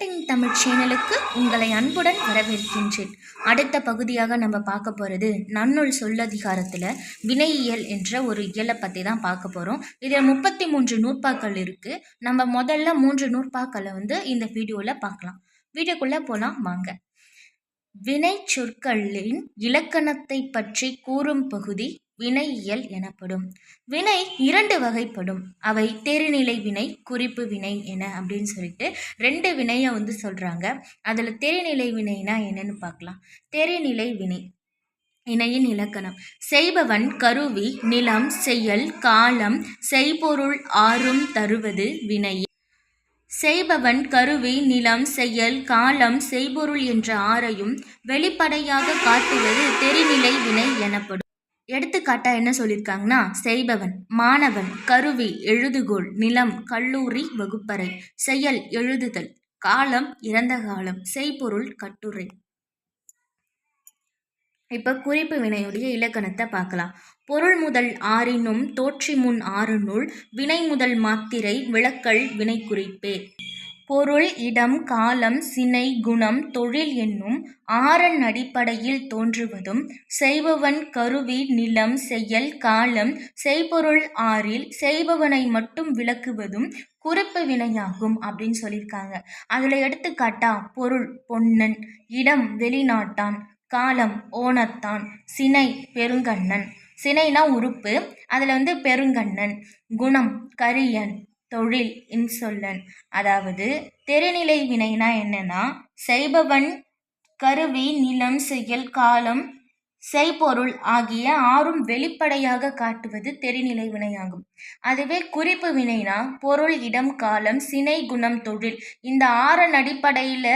Trending Tamil சேனலுக்கு உங்களை அன்புடன் வரவேற்கின்றேன். அடுத்த பகுதியாக நம்ம பார்க்க போகிறது நன்னுள் சொல்லதிகாரத்தில் வினையியல் என்ற ஒரு இயலை பற்றி தான் பார்க்க போகிறோம் இதில் முப்பத்தி மூன்று நூற்பாக்கள் இருக்குது நம்ம முதல்ல மூன்று நூற்பாக்களை வந்து இந்த வீடியோவில் பார்க்கலாம். வீடியோக்குள்ளே போகலாம் வாங்க. வினை சொற்களின் இலக்கணத்தை பற்றி கூறும் பகுதி வினையியல் எனப்படும். வினை இரண்டு வகைப்படும். அவை தெரிநிலை வினை குறிப்பு வினை என அப்படின்னு சொல்லிட்டு ரெண்டு வினையை வந்து சொல்கிறாங்க அதில் தெரிநிலை வினைனா என்னன்னு பார்க்கலாம். தெரிநிலை வினை இணையின் இலக்கணம். செய்பவன் கருவி நிலம் செயல் காலம் செய்பொருள் ஆறும் தருவது வினை செய்பவன் கருவி நிலம் செயல் காலம் செய்பொருள் என்ற ஆறையும் வெளிப்படையாக காட்டுவது தெரிநிலை வினை எனப்படும். எடுத்துக்காட்டா என்ன சொல்லியிருக்காங்கன்னா செய்பவன் மாணவன் கருவி எழுதுகோள் நிலம் கல்லூரி வகுப்பறை செயல் எழுதுதல் காலம் இறந்த காலம் செய்பொருள் கட்டுரை. இப்போ குறிப்பு வினையுடைய இலக்கணத்தை பார்க்கலாம். பொருள் முதல் ஆறினும் தோற்றி முன் ஆறு நூல் வினை முதல் மாத்திரை விளக்கல் வினை குறிப்பே பொருள் இடம் காலம் சினை குணம் தொழில் என்னும் ஆறன் அடிப்படையில் தோன்றுவதும் செய்பவன் கருவி நிலம் செயல் காலம் செய்பொருள் ஆறில் செய்பவனை மட்டும் விளக்குவதும் குறிப்பு வினையாகும் அப்படின்னு சொல்லியிருக்காங்க. அதில் எடுத்துக்காட்டா பொருள் பொன்னன் இடம் வெளிநாட்டான் காலம் ஓணத்தான் சினை பெருங்கண்ணன். சினைனா உறுப்பு அதில் வந்து பெருங்கண்ணன் குணம் கரியன் தொழில் இன்சொல்லன் அதாவது தெரிநிலை வினைனா என்னன்னா செய்பவன் கருவி நிலம் செயல் காலம் செய்பொருள் ஆகிய ஆறும் வெளிப்படையாக காட்டுவது தெரிநிலை வினையாகும். அதுவே குறிப்பு வினைனா பொருள் இடம் காலம் சினை குணம் தொழில். இந்த ஆறன் அடிப்படையில்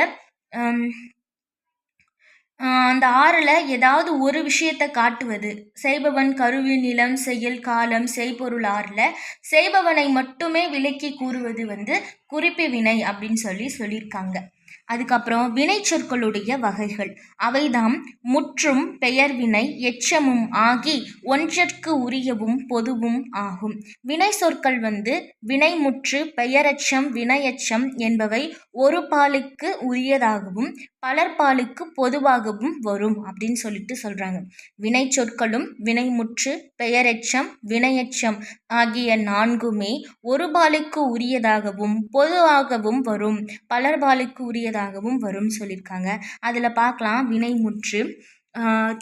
அந்த ஆறில் ஏதாவது ஒரு விஷயத்தை காட்டுவது. செய்பவன் கருவி நிலம் செயல் காலம் செய்பொருள் ஆறில் செய்பவனை மட்டுமே விலக்கி கூறுவது வந்து குறிப்பு வினை அப்படின்னு சொல்லி சொல்லியிருக்காங்க. அதுக்கப்புறம் வினைச்சொற்களுடைய வகைகள். அவைதாம் முற்றும் பெயர் வினை எச்சமும் ஆகி ஒன்றிற்கு உரியவும் பொதுவும் ஆகும். வினை சொற்கள் வந்து வினைமுற்று பெயரச்சம் வினையச்சம் என்பவை ஒரு பாலுக்கு உரியதாகவும் பலர்பாலுக்கு பொதுவாகவும் வரும் அப்படின்னு சொல்லிட்டு சொல்கிறாங்க வினை சொற்களும் வினைமுற்று பெயரெச்சம் வினையச்சம் ஆகிய நான்குமே ஒரு பாலுக்கு உரியதாகவும் பொதுவாகவும் வரும். பலர்பாலுக்கு பெரியதாகவும் வரும்னு சொல்லியிருக்காங்க. அதில் பார்க்கலாம். வினை முற்று.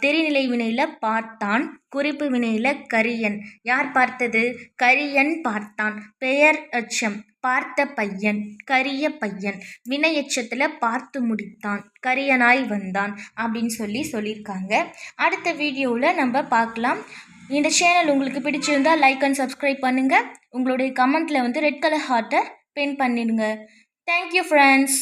தெரிநிலை வினையில் பார்த்தான். குறிப்பு வினையில் கரியன். யார் பார்த்தது? கரியன் பார்த்தான். பெயர் அச்சம். பார்த்த பையன். கரிய பையன். வினையச்சத்தில் பார்த்து முடித்தான். கரியனாய் வந்தான் அப்படின்னு சொல்லி சொல்லியிருக்காங்க. அடுத்த வீடியோவில் நம்ம பார்க்கலாம். இந்த சேனல் உங்களுக்கு பிடிச்சிருந்தால் லைக் அண்ட் சப்ஸ்கிரைப் பண்ணுங்கள் உங்களுடைய கமெண்ட்டில் வந்து ரெட் கலர் ஹார்ட்டை பென் பண்ணிடுங்க. Thank you friends